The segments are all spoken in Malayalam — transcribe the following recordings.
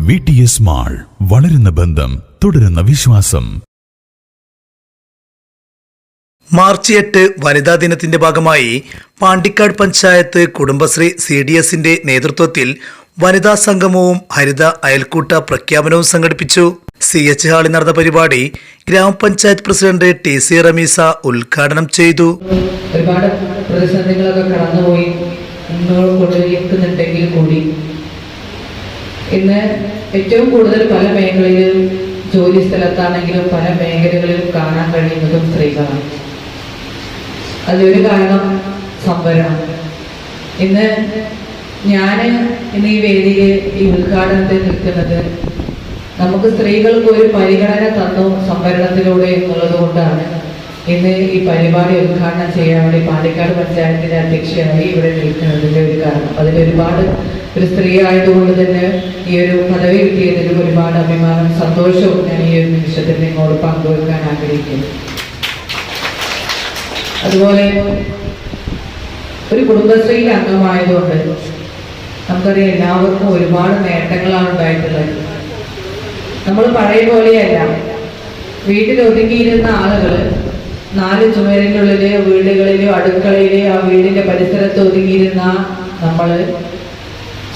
വി ടി എസ് മാൾ വളരുന്ന ബന്ധം തുടരുന്ന വിശ്വാസം. മാർച്ച് എട്ട് വനിതാ ദിനത്തിന്റെ ഭാഗമായി പാണ്ടിക്കാട് പഞ്ചായത്ത് കുടുംബശ്രീ സി ഡി എസിന്റെ നേതൃത്വത്തിൽ വനിതാ സംഗമവും ഹരിത അയൽക്കൂട്ട പ്രഖ്യാപനവും സംഘടിപ്പിച്ചു. സി എച്ച് ഹാളിൽ നടന്ന പരിപാടി ഗ്രാമപഞ്ചായത്ത് പ്രസിഡന്റ് ടി സി റമീസ ഉദ്ഘാടനം ചെയ്തു. ഒരുപാട് പ്രതിസന്ധികളൊക്കെ കടന്നുപോയി. ഇന്ന് ഏറ്റവും കൂടുതൽ പല മേഖലയിലും ജോലി സ്ഥലത്താണെങ്കിലും പല മേഖലകളിലും കാണാൻ കഴിയുന്നതും സ്ത്രീകളാണ്. അതിലൊരു കാരണം സംവരണം. ഇന്ന് ഞാൻ ഇന്ന് ഈ വേദിയിൽ ഈ ഉദ്ഘാടനത്തിൽ നിൽക്കുന്നത് നമുക്ക് സ്ത്രീകൾക്ക് ഒരു പരിഗണന തന്നു സംവരണത്തിലൂടെ എന്നുള്ളത് കൊണ്ടാണ്. ഇന്ന് ഈ പരിപാടി ഉദ്ഘാടനം ചെയ്യാൻ വേണ്ടി പാണ്ടിക്കാട് പഞ്ചായത്തിന്റെ അധ്യക്ഷയായി ഇവിടെ നിൽക്കുന്നതിന്റെ ഒരു കാരണം. അതിൽ ഒരുപാട് ഒരു സ്ത്രീ ആയതുകൊണ്ട് തന്നെ ഈ ഒരു പദവി കിട്ടിയതിൽ ഒരുപാട് അഭിമാനം സന്തോഷവും ഞാൻ ഈ ഒരു നിമിഷത്തിൽ നിങ്ങളോട് പങ്കുവെക്കാൻ ആഗ്രഹിക്കുന്നു. അതുപോലെ ഒരു കുടുംബശ്രീയിൽ അംഗമായതുകൊണ്ട് നമുക്കറിയാം എല്ലാവർക്കും ഒരുപാട് നേട്ടങ്ങളാണ് ഉണ്ടായിട്ടുള്ളത്. നമ്മൾ പഴയ പോലെയല്ല വീട്ടിൽ ഒതുങ്ങിയിരുന്ന ആളുകൾ നാല് ചുമരിനുള്ളിൽ വീടുകളിലെയോ അടുക്കളയിലെയോ ആ വീടിന്റെ പരിസരത്ത് ഒതുങ്ങിയിരുന്ന നമ്മൾ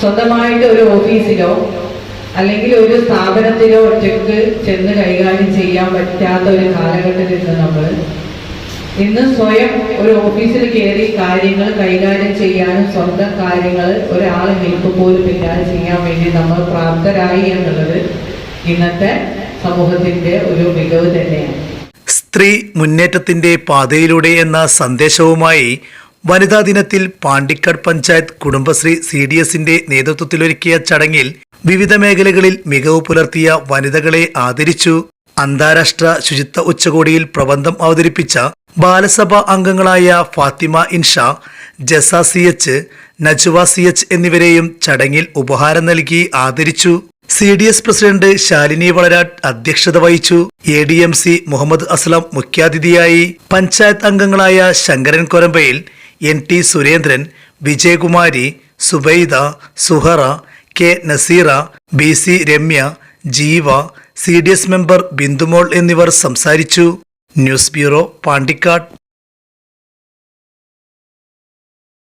സ്വന്തമായിട്ട് ഒരു ഓഫീസിലോ അല്ലെങ്കിൽ ഒരു സ്ഥാപനത്തിലോ ഒറ്റയ്ക്ക് ചെന്ന് കൈകാര്യം ചെയ്യാൻ പറ്റാത്ത ഒരു കാലഘട്ടത്തിൽ നിന്ന് നമ്മൾ ഇന്ന് സ്വയം ഒരു ഓഫീസിൽ കയറി കാര്യങ്ങൾ കൈകാര്യം ചെയ്യാനും സ്വന്തം കാര്യങ്ങൾ ഒരാളെ ഹെൽപ്പ് പോലും ഇല്ലാതെ ചെയ്യാൻ വേണ്ടി നമ്മൾ പ്രാപ്തരായി എന്നുള്ളത് ഇന്നത്തെ സമൂഹത്തിന്റെ ഒരു മികവ് തന്നെയാണ്. സ്ത്രീ മുന്നേറ്റത്തിന്റെ പാതയിലൂടെ എന്ന സന്ദേശവുമായി വനിതാ ദിനത്തിൽ പാണ്ടിക്കാട് പഞ്ചായത്ത് കുടുംബശ്രീ സി ഡി എസിന്റെ നേതൃത്വത്തിലൊരുക്കിയ ചടങ്ങിൽ വിവിധ മേഖലകളിൽ മികവ് പുലർത്തിയ വനിതകളെ ആദരിച്ചു. അന്താരാഷ്ട്ര ശുചിത്വ ഉച്ചകോടിയിൽ പ്രബന്ധം അവതരിപ്പിച്ച ബാലസഭാ അംഗങ്ങളായ Fathima Insha Jasa C H Najuva C H എന്നിവരെയും ചടങ്ങിൽ ഉപഹാരം നൽകി ആദരിച്ചു. C D S president Shalini Valarad അധ്യക്ഷത വഹിച്ചു. A D M C Muhammad Aslam മുഖ്യാതിഥിയായി. പഞ്ചായത്ത് അംഗങ്ങളായ Sankaran Korambayil N T Surendran Vijayakumari Zubaida Suhara K Naseera B C Ramya Jeeva C D S member Bindumol എന്നിവർ സംസാരിച്ചു. News bureau Pandikkad.